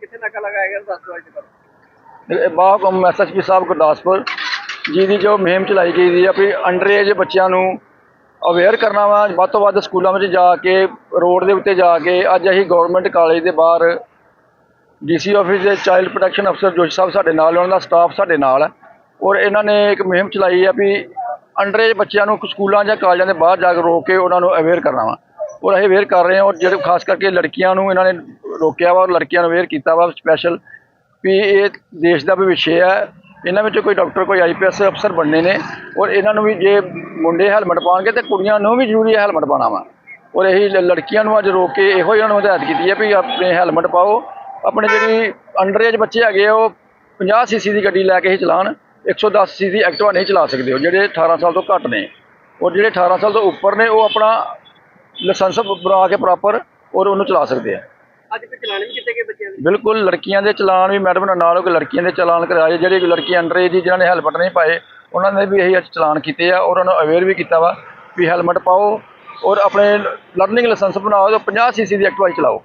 ਕਿੱਥੇ ਨਾਕਾ ਲਗਾਇਆ ਗਿਆ, ਦੱਸ ਦਿਓ ਬਾਹਕਮ ਐਸਐਸਪੀ ਸਾਹਿਬ ਗੁਰਦਾਸਪੁਰ ਜੀ ਦੀ ਜੋ ਮੁਹਿੰਮ ਚਲਾਈ ਗਈ ਸੀ ਆ ਵੀ ਅੰਡਰ ਏਜ ਬੱਚਿਆਂ ਨੂੰ ਅਵੇਅਰ ਕਰਨਾ ਵਾ, ਵੱਧ ਤੋਂ ਵੱਧ ਸਕੂਲਾਂ ਵਿੱਚ ਜਾ ਕੇ, ਰੋਡ ਦੇ ਉੱਤੇ ਜਾ ਕੇ, ਅੱਜ ਅਸੀਂ ਗਵਰਨਮੈਂਟ ਕਾਲਜ ਦੇ ਬਾਹਰ ਡੀਸੀ ਆਫਿਸ ਦੇ ਚਾਈਲਡ ਪ੍ਰੋਟੈਕਸ਼ਨ ਅਫਸਰ ਜੋਸ਼ ਸਾਹਿਬ ਸਾਡੇ ਨਾਲ ਉਹਨਾਂ ਦਾ ਸਟਾਫ ਸਾਡੇ ਨਾਲ ਹੈ ਔਰ ਇਹਨਾਂ ਨੇ ਇੱਕ ਮੁਹਿੰਮ ਚਲਾਈ ਆ ਵੀ ਅੰਡਰ ਏਜ ਬੱਚਿਆਂ ਨੂੰ ਸਕੂਲਾਂ ਜਾਂ ਕਾਲਜਾਂ ਦੇ ਬਾਹਰ ਜਾ ਕੇ ਰੋਕ ਕੇ ਉਹਨਾਂ ਨੂੰ ਅਵੇਅਰ ਕਰਨਾ ਵਾ। ਔਰ ਅਸੀਂ ਅਵੇਅਰ ਕਰ ਰਹੇ ਹਾਂ, ਔਰ ਜਿਹੜੇ ਖਾਸ ਕਰਕੇ ਲੜਕੀਆਂ ਨੂੰ ਇਹਨਾਂ ਨੇ ਰੋਕਿਆ ਵਾ ਔਰ ਲੜਕੀਆਂ ਨੂੰ ਅਵੇਅਰ ਕੀਤਾ ਵਾ ਸਪੈਸ਼ਲ ਵੀ ਇਹ ਦੇਸ਼ ਦਾ ਭਵਿੱਖ ਹੈ। ਇਹਨਾਂ ਵਿੱਚੋਂ ਕੋਈ ਡਾਕਟਰ ਕੋਈ ਆਈਪੀਐਸ ਅਫਸਰ ਬਣਨੇ ਨੇ ਔਰ ਇਹਨਾਂ ਨੂੰ ਵੀ ਜੇ ਮੁੰਡੇ ਹੈਲਮਟ ਪਾਉਣਗੇ ਤੇ ਕੁੜੀਆਂ ਨੂੰ ਵੀ ਜ਼ਰੂਰੀ ਹੈਲਮਟ ਪਾਉਣਾ ਵਾ। ਔਰ ਇਹੀ ਲੜਕੀਆਂ ਨੂੰ ਅੱਜ ਰੋਕ ਕੇ ਇਹੋ ਹੀ ਉਹਨਾਂ ਨੂੰ ਹਦਾਇਤ ਕੀਤੀ ਹੈ ਵੀ ਆਪਣੇ ਹੈਲਮਟ ਪਾਓ। ਆਪਣੇ ਜਿਹੜੀ ਅੰਡਰ ਏਜ ਬੱਚੇ ਹੈਗੇ ਆ, ਉਹ 50 ਸੀਸੀ ਦੀ ਗੱਡੀ ਲੈ ਕੇ ਹੀ ਚਲਾਉਣ। 110 ਸੀਸੀ ਦੀ ਐਕਟਿਵਾ ਨਹੀਂ ਚਲਾ ਸਕਦੇ ਉਹ ਜਿਹੜੇ 18 ਸਾਲ ਤੋਂ ਘੱਟ ਨੇ। ਔਰ ਜਿਹੜੇ 18 ਸਾਲ ਤੋਂ ਉੱਪਰ ਨੇ ਉਹ ਆਪਣਾ ਲਾਇਸੈਂਸ ਬਣਾ ਕੇ ਪ੍ਰੋਪਰ ਔਰ ਉਹਨੂੰ ਚਲਾ ਸਕਦੇ ਆ। ਅੱਜ ਕੋਈ ਚਲਾਨ ਵੀ ਕੀਤੇ ਗਏ ਬੱਚਿਆਂ ਦੇ? ਬਿਲਕੁਲ, ਲੜਕੀਆਂ ਦੇ ਚਲਾਨ ਵੀ ਮੈਡਮ ਨਾਲ ਨਾਲ ਹੋ ਲੜਕੀਆਂ ਦੇ ਚਲਾਨ ਕਰਾਏ, ਜਿਹੜੇ ਲੜਕੀ ਅੰਡਰ ਏਜ ਦੀ, ਜਿਨ੍ਹਾਂ ਨੇ ਹੈਲਮਟ ਨਹੀਂ ਪਾਏ, ਉਹਨਾਂ ਨੇ ਵੀ ਇਹੀ ਅੱਜ ਚਲਾਨ ਕੀਤੇ ਆ ਔਰ ਉਹਨਾਂ ਨੂੰ ਅਵੇਅਰ ਵੀ ਕੀਤਾ ਵਾ ਵੀ ਹੈਲਮਟ ਪਾਓ ਔਰ ਆਪਣੇ ਲਰਨਿੰਗ ਲਾਇਸੈਂਸ ਬਣਾਓ ਤੇ 50 ਸੀਸੀ ਦੀ ਐਕਟਿਵਾ ਚਲਾਓ।